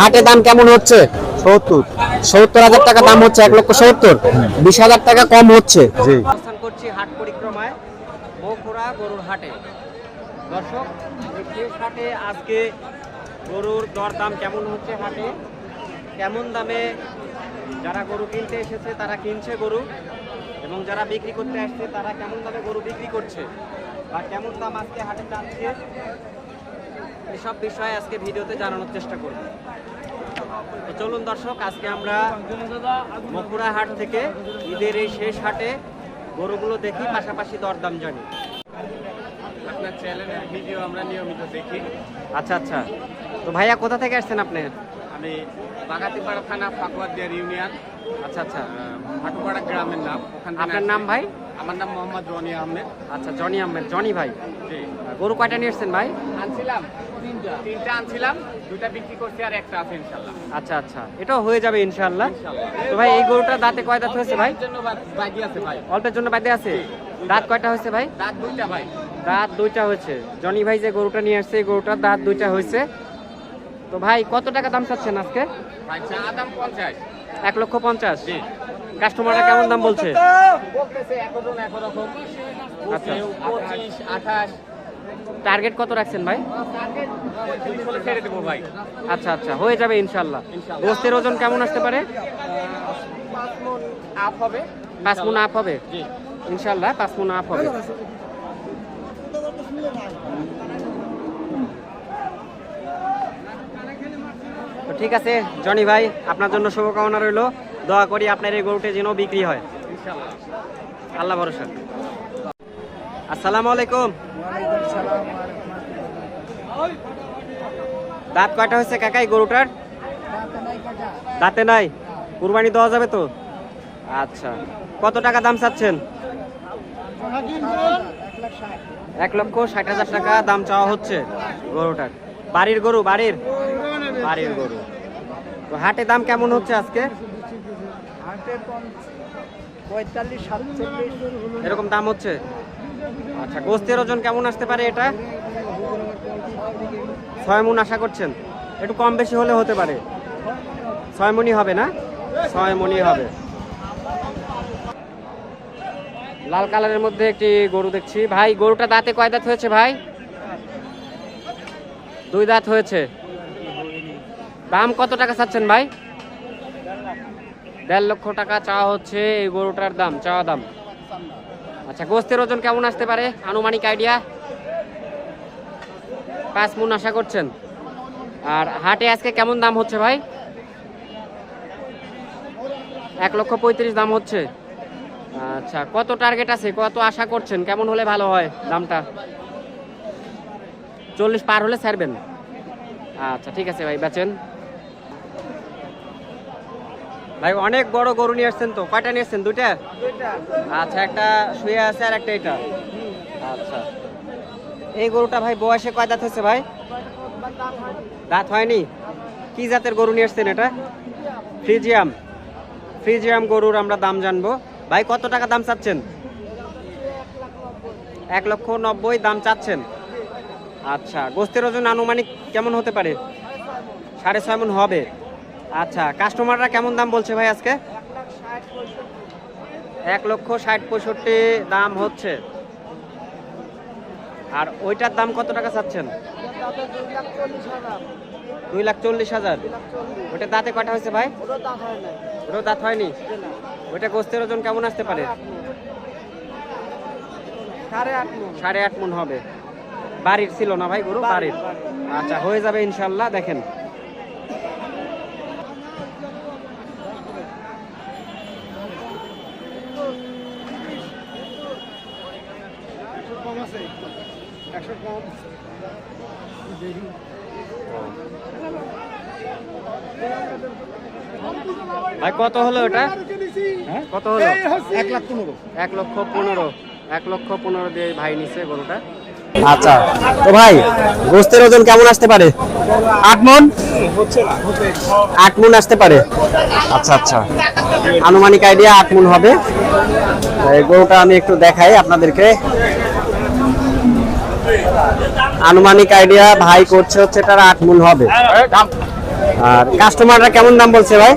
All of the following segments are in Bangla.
হাটে দাম কেমন হচ্ছে? সত্তর। সত্তর হাজার টাকা দাম হচ্ছে এক লক্ষ সত্তর। বিশ হাজার টাকা কম হচ্ছে। জি। করছি হাট পরিক্রমায় গরুর হাটে। দর্শক শেষ হাটে আজকে গরুর দর দাম কেমন হচ্ছে হাটে? কেমন দামে যারা গরু কিনতে এসেছে তারা কিনছে গরু? এবং যারা বিক্রি করতে আসছে তারা কেমন দামে গরু বিক্রি করছে? বা কেমন দাম আজকে হাটে চাচ্ছে এসব বিষয়ে আজকে ভিডিওতে জানানোর চেষ্টা করব। তো চলুন দর্শক আজকে আমরা মকুড়া হাট থেকে ঈদের এই শেষ হাটে গরুগুলো দেখি পাশাপাশি দরদাম জানি। আপনার চ্যানেলের ভিডিও আমরা নিয়মিত দেখি। আচ্ছা আচ্ছা। তো ভাইয়া কোথা থেকে আসছেন আপনি? আমি বাগাতিপাড়া থানা ফাকুয়াদিয়ার ইউনিয়ন। আচ্ছা আচ্ছা গ্রামের নাম। ওখান আপনার নাম ভাই? আমার নাম মোহাম্মদ রনি আহমেদ। আচ্ছা জনি আহমেদ। জনি ভাই গরু কয়টা নিয়ে এসছেন ভাই? আনছিলাম। তিনটা। তিনটা আনছিলাম দুটা বিক্রি করছি আর একটা আছে আচ্ছা আচ্ছা এটাও হয়ে যাবে ইনশাআল্লাহ। ইনশাল্লাহ তো ভাই এই গরুটা দাঁতে কয় দাঁত হয়েছে ভাই? বাকি আছে ভাই। অল্পের জন্য বাদে আছে? দাঁত কয়টা হয়েছে ভাই? রাত দুইটা ভাই। দাঁত দুইটা হয়েছে। জনি ভাই যে গরুটা নিয়ে আসছে এই গরুটার দাঁত দুইটা হয়েছে। তো ভাই কত টাকা দাম চাচ্ছেন আজকে? এক লক্ষ পঞ্চাশ? কাস্টমাররা কেমন দাম বলছে? একরকম আচ্ছা। টার্গেট কত রাখছেন ভাই? আচ্ছা আচ্ছা। হয়ে যাবে ইনশাল্লাহ। গোস্তের ওজন কেমন আসতে পারে? পাঁচ আপ হবে। মুন আপ হবে? ইনশাল্লাহ পাঁচ মুন আপ হবে। তো ঠিক আছে, জনি ভাই, আপনার জন্য শুভকামনা রইল। দোয়া করি আপনার এই গরুটি যেন বিক্রি হয়। আল্লাহ ভরসা। আসসালামু আলাইকুম। দাঁত কয়টা হয়েছে কাকাই গরুটার? দাঁতে নাই। কুরবানি দেওয়া যাবে তো? আচ্ছা। কত টাকা দাম চাচ্ছেন? এক লক্ষ ষাট হাজার টাকা দাম চাওয়া হচ্ছে গরুটার। বাড়ির গরু, বাড়ির? বাড়ির গরু। তো হাটে দাম কেমন হচ্ছে আজকে? পঁয়তাল্লিশ সাতচল্লিশ। এরকম দাম হচ্ছে? আচ্ছা গোস্তের ওজন কেমন আসতে পারে এটা? ছয় মন আশা করছেন। একটু কম বেশি হলে হতে পারে। ছয় মনি হবে না? ছয় মনি হবে। লাল কালারের মধ্যে একটি গরু দেখছি। ভাই গরুটা দাঁতে কয় দাঁত হয়েছে ভাই? দুই দাঁত হয়েছে। দাম কত টাকা চাচ্ছেন ভাই? দেড় লক্ষ টাকা চাওয়া হচ্ছে এই গরুটার দাম চাওয়া দাম। আচ্ছা গোস্তের ওজন কেমন আসতে পারে? আনুমানিক আইডিয়া? পাঁচ মুন আশা করছেন। আর হাটে আজকে কেমন দাম হচ্ছে ভাই? এক লক্ষ পঁয়ত্রিশ দাম হচ্ছে। আচ্ছা কত টার্গেট আছে? কত আশা করছেন? কেমন হলে ভালো হয় দামটা? চল্লিশ পার হলে ছাড়বেন। আচ্ছা ঠিক আছে ভাই, বেচেন। ভাই, অনেক বড় গরু নিয়ে আসছেন তো? কয়টা নিয়ে আসছেন? দুইটা? আচ্ছা একটা শুয়ে আছে আর একটা এটা। আচ্ছা। এই গরুটা ভাই, বয়সে কয় দাঁত হচ্ছে ভাই? দাঁত হয়নি? কি জাতের গরু নিয়ে আসছেন এটা? ফ্রিজিয়াম। ফ্রিজিয়াম গরুর আমরা দাম জানব। ভাই, কত টাকা দাম চাচ্ছেন? এক লক্ষ নব্বই দাম চাচ্ছেন। আচ্ছা গোস্তের ওজন আনুমানিক কেমন হতে পারে? সাড়ে ছয় মন হবে। আচ্ছা কাস্টমাররা কেমন দাম বলছে ভাই আজকে? এক লক্ষ ষাট পঁয়ষট্টি দাম হচ্ছে। আর ওইটার দাম কত টাকা চাচ্ছেন? দুই লাখ চল্লিশ হাজার। ওটা দাঁতে কটা হয়েছে ভাই? ওটাও দাঁত হয়নি। ওইটা গোস্তের ওজন কেমন আসতে পারে? সাড়ে আট মন। সাড়ে আট মন হবে। বাড়ির ছিল না ভাই গরু বাড়ির। আচ্ছা হয়ে যাবে ইনশাল্লাহ দেখেন। ভাই কত হলো ওটা হ্যাঁ কত হলো? এক লাখ পনেরো। এক লক্ষ পনেরো। এক লক্ষ পনেরো দিয়ে ভাই নিছে গরুটা। আচ্ছা তো ভাই গোস্তের ওজন কেমন আসতে পারে? আট মন? আট মন আসতে পারে। আচ্ছা আচ্ছা। আনুমানিক আইডিয়া আট মন হবে। গরুটা আমি একটু দেখাই আপনাদেরকে। আনুমানিক আইডিয়া ভাই করছে হচ্ছে তার আট মন হবে। আর কাস্টমাররা কেমন দাম বলছে ভাই?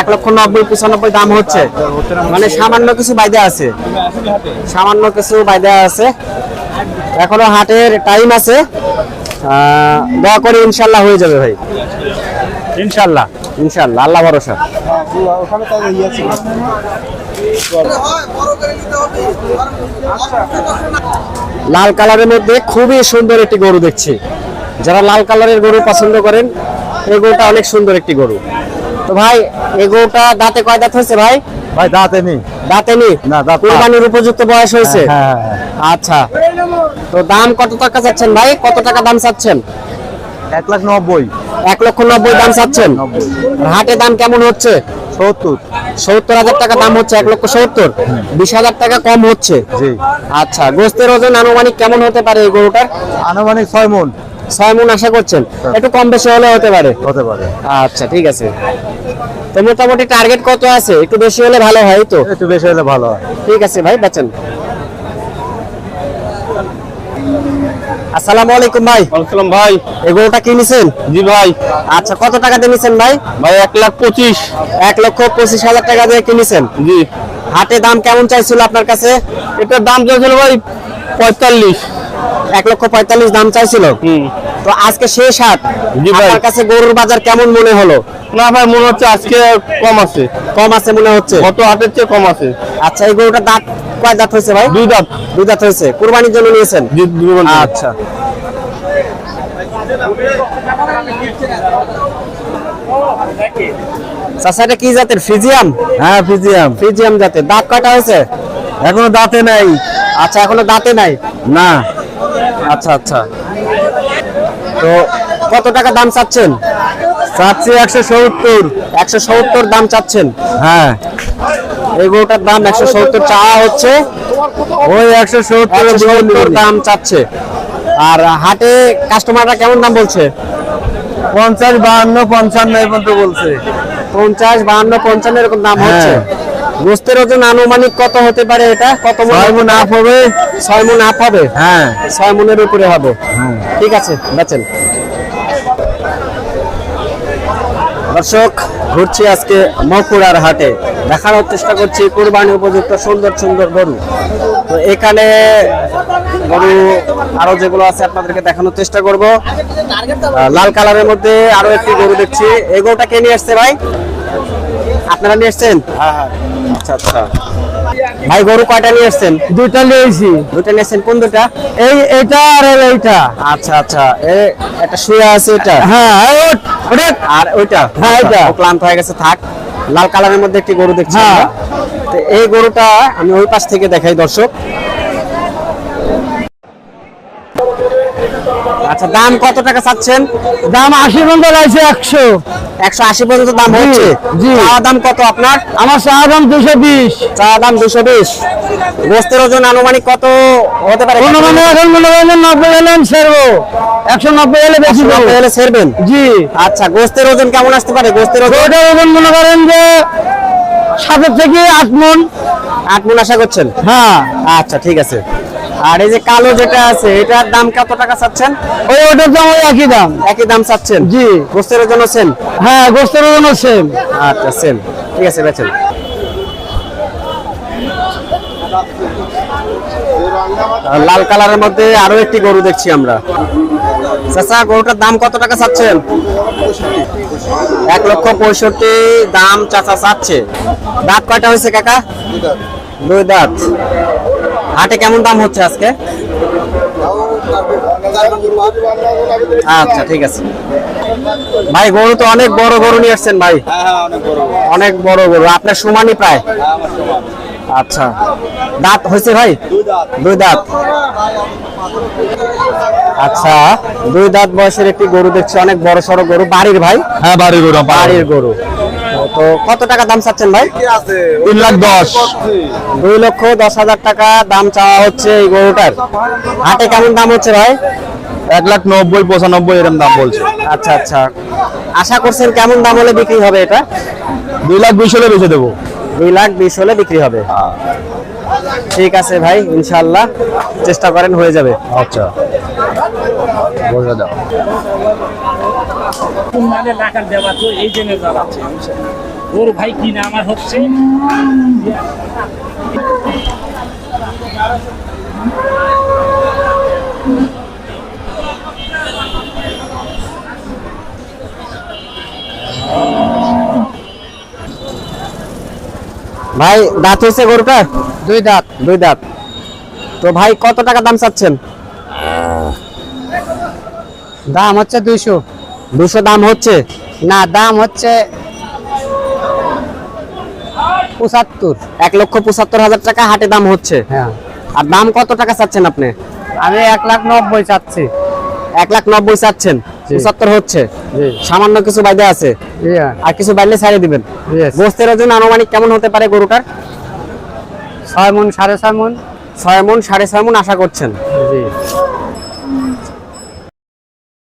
এক লক্ষ নব্বই পঁচানব্বই দাম হচ্ছে। মানে সামান্য কিছু বাইদে আছে। সামান্য কিছু বাইদে আছে। এখনও হাটের টাইম আছে। দয়া করে ইনশাল্লাহ হয়ে যাবে ভাই। ইনশাল্লাহ। ইনশাল্লাহ আল্লাহ ভরসা। লাল কালারের মধ্যে খুবই সুন্দর একটি গরু দেখছি। যারা লাল কালারের গরু পছন্দ করেন এই গরুটা অনেক সুন্দর একটি গরু। তো ভাই এই গরুটা দাঁতে কয় দাঁত হয়েছে ভাই? ভাই দাঁতে নেই দাঁতে নি না, দাঁত। কুরবানির উপযুক্ত বয়স হয়েছে? হ্যাঁ আচ্ছা। তো দাম কত টাকা চাচ্ছেন ভাই? কত টাকা দাম চাচ্ছেন? এক লাখ নব্বই। এক লক্ষ নব্বই দাম চাচ্ছেন? আর হাটে দাম কেমন হচ্ছে? সত্তর। সত্তর হাজার টাকা দাম হচ্ছে এক লক্ষ সত্তর। বিশ হাজার টাকা কম হচ্ছে। জি। আচ্ছা গোস্তের ওজন আনুমানিক কেমন হতে পারে এই গরুটার? আনুমানিক ছয় মন। ছয় মন আশা করছেন। একটু কম বেশি হলে হতে পারে? হতে পারে। আচ্ছা ঠিক আছে। তো মোটামুটি টার্গেট কত আছে? একটু বেশি হলে ভালো হয় তো? একটু বেশি হলে ভালো হয়। ঠিক আছে ভাই বেচেন। আসসালামু আলাইকুম ভাই। আসসালাম ভাই। এই গরুটা কিনেছেন জি ভাই। আচ্ছা কত টাকা দিয়ে নিছেন ভাই? ভাই এক লাখ পঁচিশ। এক লক্ষ পঁচিশ হাজার টাকা দিয়ে কিনেছেন জি। হাটে দাম কেমন চাইছিল আপনার কাছে? এটার দাম চাইছিল ভাই পঁয়তাল্লিশ। এক লক্ষ পঁয়তাল্লিশ দাম চাইছিল? হুম। তো আজকে শেষ হাট। জি ভাই। আপনার কাছে গরুর বাজার কেমন মনে হলো? না ভাই মনে হচ্ছে আজকে কম আছে। কম আছে মনে হচ্ছে? গত হাটের চেয়ে কম আছে। আচ্ছা এই গরুটার দাঁত কয় দাঁত হয়েছে ভাই? দুই দাঁত দুই দাঁত হয়েছে। কুরবানির জন্য নিয়েছেন। আচ্ছা। চাচা এটা কি জাতের? ফিজিয়াম? হ্যাঁ ফিজিয়াম। ফিজিয়াম জাতের। দাঁত কয়টা হয়েছে? এখনও দাঁতে নাই। আচ্ছা এখনও দাঁতে নাই? না। আচ্ছা আচ্ছা। তো কত টাকা দাম চাচ্ছেন? চাচ্ছি একশো সত্তর। একশো সত্তর দাম চাচ্ছেন? হ্যাঁ। এই গরুটার দাম একশো সত্তর চাওয়া হচ্ছে ওই একশো সত্তর দাম চাচ্ছে। আর হাটে কাস্টমাররা কেমন দাম বলছে? পঞ্চাশ বাহান্ন পঞ্চান্ন এই পর্যন্ত বলছে। পঞ্চাশ বাহান্ন পঞ্চান্ন এরকম দাম হচ্ছে। হ্যাঁ। গোস্তের ওজন আনুমানিক কত হতে পারে এটা? কত মন আপ হবে। ছয় মন আপ হবে? হ্যাঁ। ছয় মনের উপরে হবে। হ্যাঁ। ঠিক আছে বেচেন। দর্শক ঘুরছি আজকে মকুড়ার হাটে। দেখানোর চেষ্টা করছি কুরবানি উপযুক্ত সুন্দর সুন্দর গরু। তো এখানে গরু আরও যেগুলো আছে আপনাদেরকে দেখানোর চেষ্টা করব। লাল কালারের মধ্যে আরও একটি গরু দেখছি। এই গরুটা কে নিয়ে আসছে ভাই? আপনারা নিয়ে এসছেন আচ্ছা আচ্ছা। ভাই গরু কয়টা নিয়ে এসছেন দুইটা নিয়ে নিয়েছি। দুইটা নিয়ে এসছেন কোন দুটা এই এটা আর এইটা। আচ্ছা আচ্ছা। এ একটা শুয়ে আছে এটা? হ্যাঁ আর ওইটা? হ্যাঁ, ওইটা। ক্লান্ত হয়ে গেছে থাক। লাল কালারের মধ্যে একটি গরু দেখছি হ্যাঁ। তো এই গরুটা আমি ওই পাশ থেকে দেখাই দর্শক আচ্ছা দাম কত টাকা চাচ্ছেন? দাম আশি পর্যন্ত লাগছে একশো। একশো আশি পর্যন্ত দাম হচ্ছে? জি। চাওয়া দাম কত আপনার? আমার চা দাম দুশো বিশ। চাওয়া দাম দুশো বিশ। গোস্তের ওজন আনুমানিক কত হতে পারে? মানে এখন মনে করেন নব্বই হলে আমি ছাড়বো। একশো নব্বই হলে বেশি নব্বই হলে ছেড়বেন? জি। আচ্ছা গোস্তের ওজন কেমন আসতে পারে? গোস্তের ওজন? এখন মনে করেন যে সাতের থেকে আট মন। আট মন আশা করছেন? হ্যাঁ। আচ্ছা ঠিক আছে। আর এই যে কালো যেটা আছে এটার দাম কত টাকা চাচ্ছেন? ওই ওটার দাম ওই একই দাম। একই দাম চাচ্ছেন? জি। গোস্তের জন্য সেম হ্যাঁ গোস্তের জন্য সেম আচ্ছা সেম ঠিক আছে বেচেন। লাল কালারের মধ্যে আরও একটি গরু দেখছি আমরা। চাচা গরুটার দাম কত টাকা চাচ্ছেন? এক লক্ষ পঁয়ষট্টি দাম চাচা চাচ্ছে। দাঁত কয়টা হয়েছে কাকা? দুই দাঁত। হাটে কেমন দাম হচ্ছে আজকে? আচ্ছা ঠিক আছে। ভাই গরু তো অনেক বড় গরু নিয়ে আসছেন ভাই। অনেক বড় গরু। আপনার সমানই প্রায়। আচ্ছা। দাঁত হয়েছে ভাই? দুই দাঁত। আচ্ছা দুই দাঁত বয়সের একটি গরু দেখছি অনেক বড় সড়ো গরু। বাড়ির ভাই? হ্যাঁ বাড়ির গরু বাড়ির গরু। তো কত টাকা দাম চাচ্ছেন ভাই? তিন লাখ দশ। দুই লক্ষ দশ হাজার টাকা দাম চাওয়া হচ্ছে এই গরুটার। হাটে কেমন দাম হচ্ছে ভাই? এক লাখ নব্বই পঁচানব্বই এরকম দাম বলছে। আচ্ছা আচ্ছা। আশা করছেন কেমন দাম হলে বিক্রি হবে এটা? দুই লাখ বিশ হলে বেঁচে দেবো। দুই লাখ বিশ হলে বিক্রি হবে। ঠিক আছে ভাই ইনশাল্লাহ চেষ্টা করেন হয়ে যাবে। আচ্ছা। বলে দাও। কোন লাখার দেওয়া তো এই জ্বালাচ্ছে ওর ভাই কিনা আমার হচ্ছে? ভাই দাঁত হয়েছে গরুটা দুই দাঁত। দুই দাঁত। তো ভাই কত টাকা দাম চাচ্ছেন? দাম হচ্ছে দুইশো। দুশো দাম হচ্ছে? না দাম হচ্ছে পঁচাত্তর। এক লক্ষ পঁচাত্তর হাজার টাকা হাটে দাম হচ্ছে। হ্যাঁ। আর দাম কত টাকা চাচ্ছেন আপনি? আমি এক লাখ নব্বই চাচ্ছি। এক লাখ নব্বই চাচ্ছেন। পঁচাত্তর হচ্ছে। সামান্য কিছু বাইদে আছে। আর কিছু বাইলে ছাড়িয়ে দিবেন। Yes. গোস্তের ওজন আনুমানিক কেমন হতে পারে গরুটার? ছয় মন সাড়ে ছয় মন। ছয় মন সাড়ে ছয় মন আশা করছেন। জি।